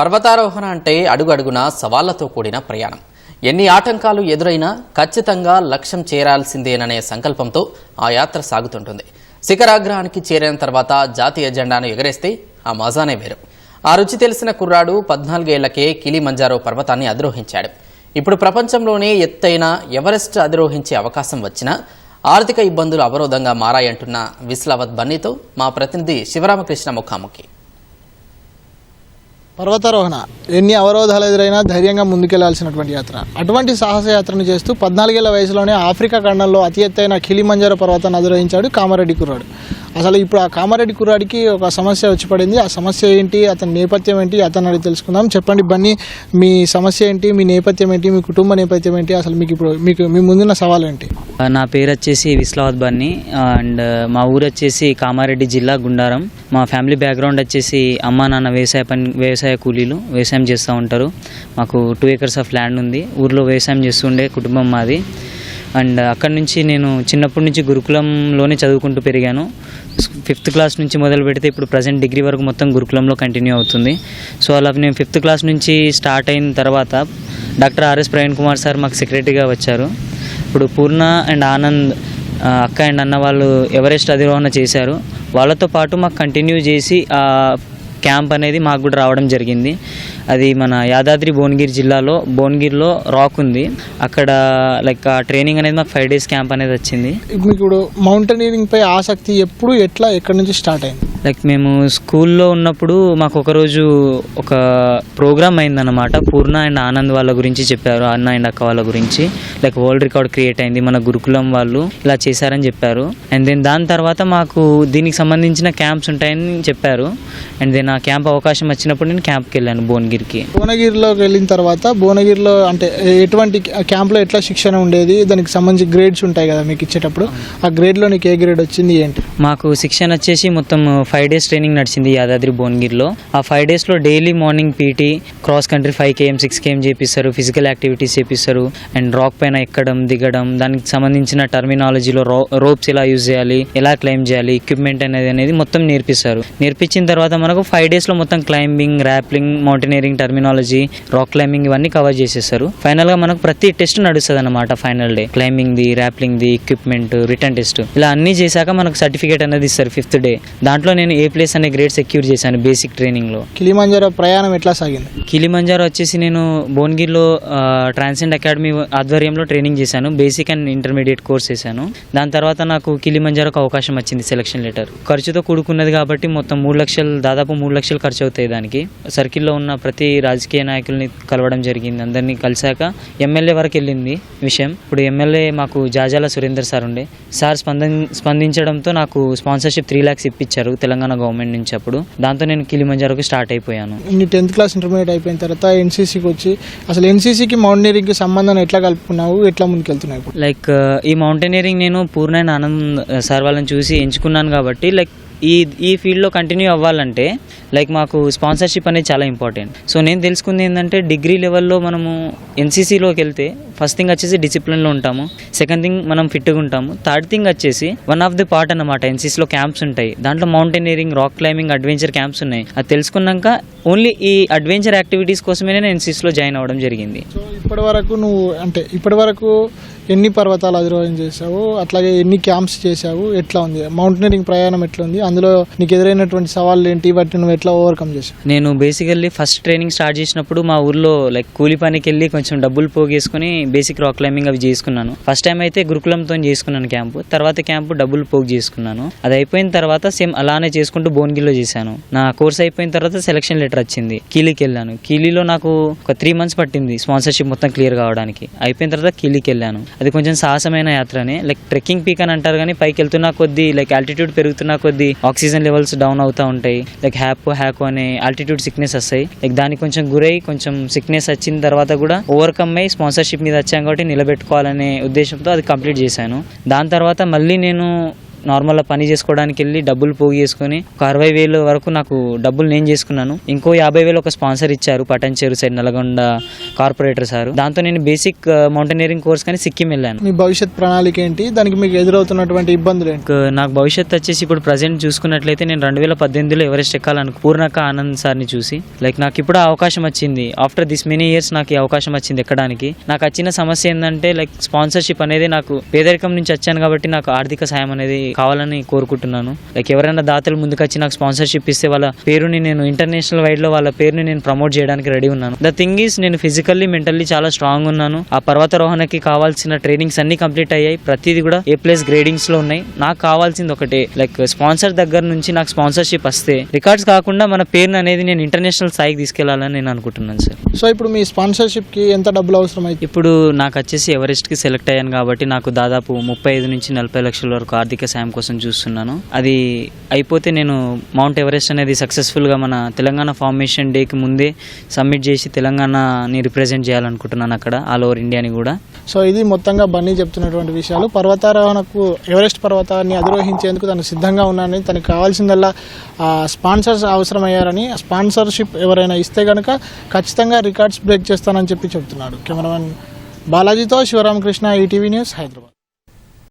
పర్వతారోహణ అంటే అడుగడుగునా సవాళ్ళతో కూడిన ప్రయాణం. ఎన్ని ఆటంకాలు ఎదురైనా ఖచ్చితంగా లక్ష్యం చేరాల్సిందేననే సంకల్పంతో ఆ యాత్ర సాగుతుంటుంది. శిఖరాగ్రహానికి చేరిన తర్వాత జాతీయ జెండాను ఎగరేస్తే ఆ మజానే వేరు. ఆ రుచి తెలిసిన కుర్రాడు పద్నాలుగేళ్ళకే కిలిమంజారో పర్వతాన్ని అధిరోహించాడు. ఇప్పుడు ప్రపంచంలోనే ఎత్తైన ఎవరెస్ట్ అధిరోహించే అవకాశం వచ్చినా ఆర్థిక ఇబ్బందులు అవరోధంగా మారాయంటున్న విస్లావత్ బన్నీతో మా ప్రతినిధి శివరామకృష్ణ ముఖాముఖి. పర్వతారోహణ. ఎన్ని అవరోధాలు ఎదురైనా ధైర్యంగా ముందుకెళ్ళాల్సినటువంటి యాత్ర. అటువంటి సాహస యాత్రను చేస్తూ పద్నాలుగేళ్ళ వయసులోనే ఆఫ్రికా ఖండంలో అతి ఎత్తైన కిలిమంజారో పర్వతాన్ని అధిరోహించాడు కామారెడ్డి కుర్రాడు. అసలు ఇప్పుడు ఆ కామారెడ్డి కుర్రాడికి ఒక సమస్య వచ్చి పడింది. ఆ సమస్య ఏంటి? అతని నేపథ్యం ఏంటి? అతను అడిగి తెలుసుకుందాం. చెప్పండి బన్నీ మీ సమస్య ఏంటి? మీ నేపథ్యం ఏంటి? మీ కుటుంబ నేపథ్యం ఏంటి? అసలు మీకు ఇప్పుడు మీకు మీ ముందున్న సవాల్ ఏంటి? నా పేరు వచ్చేసి విస్లావత్ బన్ని. అండ్ మా ఊరు వచ్చేసి కామారెడ్డి జిల్లా గుండారం. మా ఫ్యామిలీ బ్యాక్గ్రౌండ్ వచ్చేసి అమ్మ నాన్న వ్యవసాయ పని వ్యవసాయ కూలీలు వ్యవసాయం చేస్తూ ఉంటారు. మాకు టూ ఏకర్స్ ఆఫ్ ల్యాండ్ ఉంది. ఊర్లో వ్యవసాయం చేస్తుండే కుటుంబం మాది. అండ్ అక్కడి నుంచి నేను చిన్నప్పటి నుంచి గురుకులంలోనే చదువుకుంటూ పెరిగాను. ఫిఫ్త్ క్లాస్ నుంచి మొదలు పెడితే ఇప్పుడు ప్రజెంట్ డిగ్రీ వరకు మొత్తం గురుకులంలో కంటిన్యూ అవుతుంది. సో అలా నేను ఫిఫ్త్ క్లాస్ నుంచి స్టార్ట్ అయిన తర్వాత doctor RS Praveen Kumar sir మాకు సెక్రటరీగా వచ్చారు. ఇప్పుడు పూర్ణ అండ్ ఆనంద్ అక్క అండ్ అన్న వాళ్ళు ఎవరెస్ట్ అధిరోహణ చేశారు. వాళ్ళతో పాటు మాకు కంటిన్యూ చేసి క్యాంప్ అనేది మాకు కూడా రావడం జరిగింది. అది మన యాదాద్రి భువనగిరి జిల్లాలో భువనగిరిలో రాక్ ఉంది. అక్కడ లైక్ ఆ ట్రైనింగ్ అనేది మాకు ఫైవ్ డేస్ క్యాంప్ అనేది వచ్చింది. మీకు ఇప్పుడు మౌంటైనీరింగ్ పై ఆసక్తి ఎప్పుడు ఎట్లా ఎక్కడి నుంచి స్టార్ట్ అయింది? లైక్ మేము స్కూల్లో ఉన్నప్పుడు మాకు ఒకరోజు ఒక ప్రోగ్రామ్ అయిందన్నమాట. పూర్ణ అండ్ ఆనంద్ వాళ్ళ గురించి చెప్పారు. అన్న అండ్ అక్క వాళ్ళ గురించి. లైక్ వరల్డ్ రికార్డ్ క్రియేట్ అయింది. మన గురుకులం వాళ్ళు ఇలా చేశారని చెప్పారు. అండ్ దెన్ దాని తర్వాత మాకు దీనికి సంబంధించిన క్యాంప్స్ ఉంటాయని చెప్పారు. అండ్ దెన్ ఆ క్యాంప్ అవకాశం వచ్చినప్పుడు నేను క్యాంప్కి వెళ్ళాను భువనగిరికి. భువనగిరిలోకి వెళ్ళిన తర్వాత భువనగిరిలో అంటే ఎటువంటి క్యాంప్లో ఎట్లా శిక్షణ ఉండేది? దానికి సంబంధించి గ్రేడ్స్ ఉంటాయి కదా మీకు ఇచ్చేటప్పుడు. ఆ గ్రేడ్లో నీకు ఏ గ్రేడ్ వచ్చింది ఏంటి? మాకు శిక్షణ వచ్చేసి మొత్తం ఫైవ్ డేస్ ట్రైనింగ్ నడిచింది యాదాద్రి భువనగిరిలో. ఆ ఫైవ్ డేస్లో daily morning PT cross country five KM six KM చేపిస్తారు. ఫిజికల్ యాక్టివిటీస్ చేపిస్తారు. అండ్ రాక్ పైన ఎక్కడం దిగడం దానికి సంబంధించిన టర్మినాలజీలో రో రోప్స్ ఎలా యూజ్ చేయాలి ఎలా క్లైమ్ చేయాలి ఎక్విప్మెంట్ అనేది అనేది మొత్తం నేర్పిస్తారు. నేర్పించిన తర్వాత మనకు ఫైవ్ డేస్లో మొత్తం climbing rappelling mountaineering terminology rock climbing ఇవన్నీ కవర్ చేసేస్తారు. ఫైనల్గా మనకు ప్రతి టెస్ట్ నడుస్తుంది అనమాట final day climbing the the equipment return test ఇలా అన్నీ చేశాక మనకు సర్టిఫికేట్ అనేది ఇస్తారు ఫిఫ్త్ డే దాంట్లో నేను ఏ ప్లేస్ అనే గ్రేడ్ సెక్యూర్ చేశాను బేసిక్ ట్రైనింగ్లో కిలిమంజారో ప్రయాణం ఎట్లా సాగింది? కిలిమంజారో వచ్చేసి నేను భువనగిరిలో ట్రాన్సెండ్ అకాడమీ ఆధ్వర్యంలో ట్రైనింగ్ చేశాను బేసిక్ అండ్ ఇంటర్మీడియట్ కోర్స్ చేశాను. దాని తర్వాత నాకు కిలిమంజారోకి అవకాశం వచ్చింది సెలక్షన్ లెటర్ ఖర్చుతో కూడుకున్నది కాబట్టి మొత్తం మూడు లక్షలు దాదాపు మూడు లక్షలు ఖర్చు అవుతాయి దానికి. సర్కిల్లో ఉన్న ప్రతి రాజకీయ నాయకుల్ని కలవడం జరిగింది అందరినీ కలిశాక ఎమ్మెల్యే వరకు వెళ్ళింది విషయం. ఇప్పుడు ఎమ్మెల్యే మాకు జాజాల సురేందర్ సార్ ఉండే. సార్ స్పందించడంతో నాకు స్పాన్సర్షిప్ త్రీ ల్యాక్స్ ఇప్పించారు తెలంగాణ గవర్నమెంట్ నుంచి అప్పుడు. దాంతో నేను కిలిమంజారోకి స్టార్ట్ అయిపోయాను. నీ టెన్త్ క్లాస్ ఇంటర్మీడియట్ అయిపోయిన తర్వాత ఎన్సీసీకి వచ్చి అసలు ఎన్సీసీకి మౌంటైనరింగ్కి సంబంధం ఎట్లా కలుపుకున్నావు? ఎట్లా ముందుకెళ్తున్నావు లైక్ ఈ మౌంటైనరింగ్ నేను పూర్ణైన ఆనంద్ సార్ వాళ్ళని చూసి ఎంచుకున్నాను కాబట్టి లైక్ ఈ ఈ ఫీల్డ్లో కంటిన్యూ అవ్వాలంటే లైక్ మాకు స్పాన్సర్షిప్ అనేది చాలా ఇంపార్టెంట్ సో నేను తెలుసుకుంది ఏంటంటే డిగ్రీ లెవెల్లో మనము ఎన్సీసీలోకి వెళ్తే ఫస్ట్ థింగ్ వచ్చేసి డిసిప్లిన్లో ఉంటాము. సెకండ్ థింగ్ మనం ఫిట్గా ఉంటాము. థర్డ్ థింగ్ వచ్చేసి వన్ ఆఫ్ ది పార్ట్ అన్నమాట ఎన్సీసీలో క్యాంప్స్ ఉంటాయి. దాంట్లో mountaineering rock climbing adventure camps ఉన్నాయి. అది తెలుసుకున్నాక ఓన్లీ ఈ అడ్వెంచర్ యాక్టివిటీస్ కోసమే నేను ఎన్సీసీలో జాయిన్ అవ్వడం జరిగింది. ఇప్పటి వరకు నువ్వు అంటే ఇప్పటి వరకు ఎన్ని పర్వతాలు అధిరోహం చేశావు? అట్లాగే ఎన్ని క్యాంప్స్ చేశావు? ఎట్లా ఉంది? మౌంటైనరింగ్ ప్రయాణం ఎట్లా ఉంది? అందులో నీకు ఎదురైనటువంటి సవాళ్ళు ఏంటి? వాటిని నువ్వు ఎట్లా ఓవర్కమ్ చేసావు నేను బేసికల్లీ ఫస్ట్ ట్రైనింగ్ స్టార్ట్ చేసినప్పుడు మా ఊర్లో లైక్ కూలి పనికి వెళ్ళి కొంచెం డబ్బులు పోగేసుకుని బేసిక్ రాక్ క్లైంబింగ్ అవి చేసుకున్నాను. ఫస్ట్ టైం అయితే గురుకులంతో చేసుకున్నాను క్యాంపు తర్వాత క్యాంపు డబ్బులు పోగు చేసుకున్నాను. అది అయిపోయిన తర్వాత సేమ్ అలానే చేసుకుంటూ బోన్గిల్లో చేశాను. నా కోర్స్ అయిపోయిన తర్వాత సెలక్షన్ లెటర్ వచ్చింది. కీలీకి వెళ్ళాను. కీలీలో నాకు ఒక త్రీ మంత్స్ పట్టింది స్పాన్సర్షిప్ మొత్తం క్లియర్ కావడానికి. అయిపోయిన తర్వాత కీలీకి వెళ్ళాను. అది కొంచెం సాహసమైన యాత్రనే. లైక్ ట్రెక్కింగ్ పీక్ అని అంటారు కానీ పైకి వెళ్తున్న కొద్దీ లైక్ ఆల్టిట్యూడ్ పెరుగుతున్న కొద్దీ ఆక్సిజన్ లెవెల్స్ డౌన్ అవుతూ ఉంటాయి. లైక్ హ్యాపో హ్యాకో అనే ఆల్టిట్యూడ్ సిక్నెస్ వస్తాయి. లైక్ దానికి కొంచెం గురై కొంచెం సిక్నెస్ వచ్చిన తర్వాత కూడా ఓవర్కమ్ అయ్యి స్పాన్సర్షిప్ మీద వచ్చాం కాబట్టి నిలబెట్టుకోవాలనే ఉద్దేశంతో అది కంప్లీట్ చేశాను. దాని తర్వాత మళ్ళీ నేను నార్మల్గా పని చేసుకోవడానికి వెళ్ళి డబ్బులు పోగు చేసుకొని ఒక అరవై వేలు వరకు నాకు డబ్బులు నేను చేసుకున్నాను. ఇంకో యాభై వేలు ఒక స్పాన్సర్ ఇచ్చారు పటన్ చెరు సైడ్ నల్గొండ కార్పొరేటర్ సార్. దాంతో నేను బేసిక్ మౌంటైనరింగ్ కోర్స్ కానీ సిక్కిం వెళ్ళాను. మీ భవిష్యత్ ప్రణాళిక ఏంటి? దానికి మీకు ఎదురవుతున్నటువంటి ఇబ్బందులు ఏంటి? నాకు- భవిష్యత్తు వచ్చేసి ఇప్పుడు ప్రజెంట్ చూసుకున్నట్లయితే నేను రెండు వేల పద్దెనిమిదిలో ఎవరెస్ట్ ఎక్కాలను పూర్ణక ఆనంద్ సార్ని చూసి లైక్ నాకు ఇప్పుడు అవకాశం వచ్చింది. ఆఫ్టర్ దిస్ మెనీ ఇయర్స్ నాకు ఈ అవకాశం వచ్చింది ఎక్కడానికి. నాకు వచ్చిన సమస్య ఏంటంటే లైక్ స్పాన్సర్షిప్ అనేది నాకు పేదరికం నుంచి వచ్చాను కాబట్టి నాకు ఆర్థిక సాయం అనేది కావాలని కోరుకుంటున్నాను. లైక్ ఎవరైనా దాతలు ముందుకు వచ్చి నాకు స్పాన్సర్షిప్ ఇస్తే వాళ్ళ పేరుని నేను ఇంటర్నేషనల్ వైడ్లో వాళ్ళ పేరుని నేను ప్రమోట్ చేయడానికి రెడీ ఉన్నాను. ద థింగ్ ఈస్ నేను ఫిజికల్లీ మెంటల్లీ చాలా స్ట్రాంగ్ ఉన్నాను. ఆ పర్వతారోహణకి కావాల్సిన ట్రైనింగ్స్ అన్ని కంప్లీట్ అయ్యాయి. ప్రతిదీ కూడా ఏ ప్లస్ గ్రేడింగ్స్లో ఉన్నాయి. నాకు కావాల్సింది ఒకటే. లైక్ స్పాన్సర్ దగ్గర నుంచి నాకు స్పాన్సర్షిప్ వస్తే రికార్డ్స్ కాకుండా మన పేరుని అనేది నేను ఇంటర్నేషనల్ స్థాయికి తీసుకెళ్ళాలని నేను అనుకుంటున్నాను సార్ సో ఇప్పుడు మీ స్పాన్సర్షిప్కి ఎంత డబ్బులు అవసరం అయితే ఇప్పుడు నాకు వచ్చేసి ఎవరెస్ట్కి సెలెక్ట్ అయ్యాను కాబట్టి నాకు దాదాపు ముప్పై ఐదు నుంచి నలభై లక్షల వరకు ఆర్థిక సాయం కోసం చూస్తున్నాను. అది అయిపోతే నేను మౌంట్ ఎవరెస్ట్ అనేది సక్సెస్ఫుల్గా మన తెలంగాణ ఫార్మేషన్ డేకి ముందే సబ్మిట్ చేసి తెలంగాణని రిప్రజెంట్ చేయాలనుకుంటున్నాను అక్కడ ఆల్ ఓవర్ ఇండియాని కూడా. సో ఇది మొత్తంగా బన్నీ చెప్తున్నటువంటి విషయాలు. పర్వతారోహణకు ఎవరెస్ట్ పర్వతాన్ని అధిరోహించేందుకు తను సిద్ధంగా ఉన్నానని తనకు కావాల్సిందల్లా స్పాన్సర్స్ అవసరమయ్యారని స్పాన్సర్షిప్ ఎవరైనా ఇస్తే కనుక ఖచ్చితంగా రికార్డ్స్ బ్రేక్ చేస్తానని చెప్పి చెప్తున్నాడు. కెమెరామెన్ బాలాజీతో శివరామకృష్ణ ఈటీవీ న్యూస్ హైదరాబాద్.